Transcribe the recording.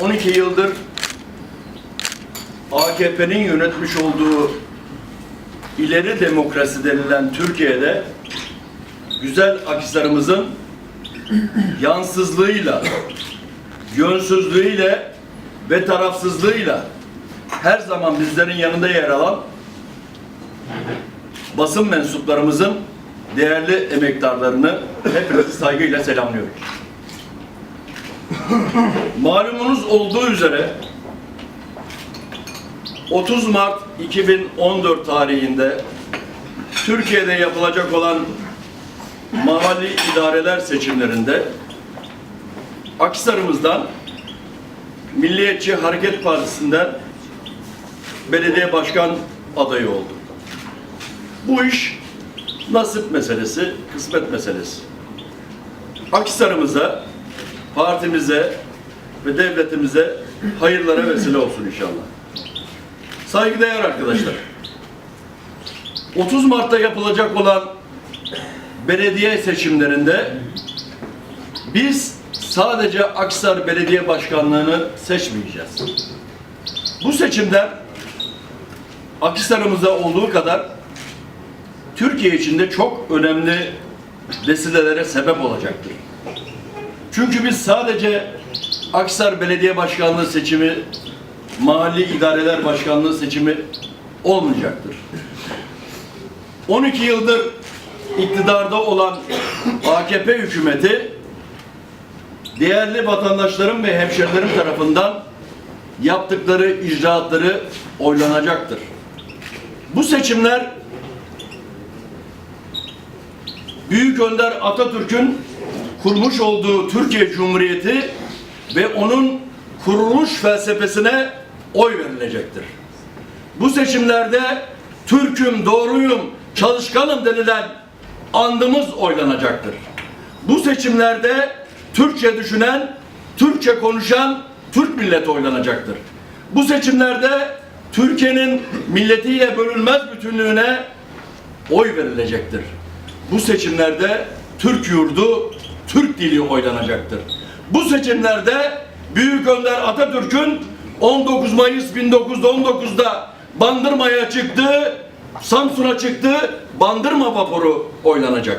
12 yıldır AKP'nin yönetmiş olduğu ileri demokrasi denilen Türkiye'de güzel akislarımızın yansızlığıyla, yönsüzlüğüyle ve tarafsızlığıyla her zaman bizlerin yanında yer alan basın mensuplarımızın değerli emektarlarını hepinizi saygıyla selamlıyorum. Malumunuz olduğu üzere 30 Mart 2014 tarihinde Türkiye'de yapılacak olan mahalli idareler seçimlerinde Akhisar'ımızdan Milliyetçi Hareket Partisi'nden belediye başkan adayı oldu. Bu iş nasip meselesi, kısmet meselesi. Akhisar'ımıza, partimize ve devletimize hayırlara vesile olsun inşallah. Saygıdeğer arkadaşlar. 30 Mart'ta yapılacak olan belediye seçimlerinde biz sadece Aksar Belediye Başkanlığı'nı seçmeyeceğiz. Bu seçimler Akhisar'ımızda olduğu kadar Türkiye içinde çok önemli vesilelere sebep olacaktır. Çünkü biz sadece Aksar Belediye Başkanlığı seçimi, Mahalli İdareler Başkanlığı seçimi olmayacaktır. 12 yıldır iktidarda olan AKP hükümeti değerli vatandaşlarım ve hemşerilerim tarafından yaptıkları icraatları oylanacaktır. Bu seçimler Büyük Önder Atatürk'ün kurmuş olduğu Türkiye Cumhuriyeti ve onun kuruluş felsefesine oy verilecektir. Bu seçimlerde Türk'üm, doğruyum, çalışkanım denilen andımız oylanacaktır. Bu seçimlerde Türkçe düşünen, Türkçe konuşan Türk milleti oylanacaktır. Bu seçimlerde Türkiye'nin milletiyle bölünmez bütünlüğüne oy verilecektir. Bu seçimlerde Türk yurdu, Türk dili oylanacaktır. Bu seçimlerde Büyük Önder Atatürk'ün 19 Mayıs 1919'da Bandırma'ya çıktığı, Samsun'a çıktığı Bandırma vapuru oylanacak.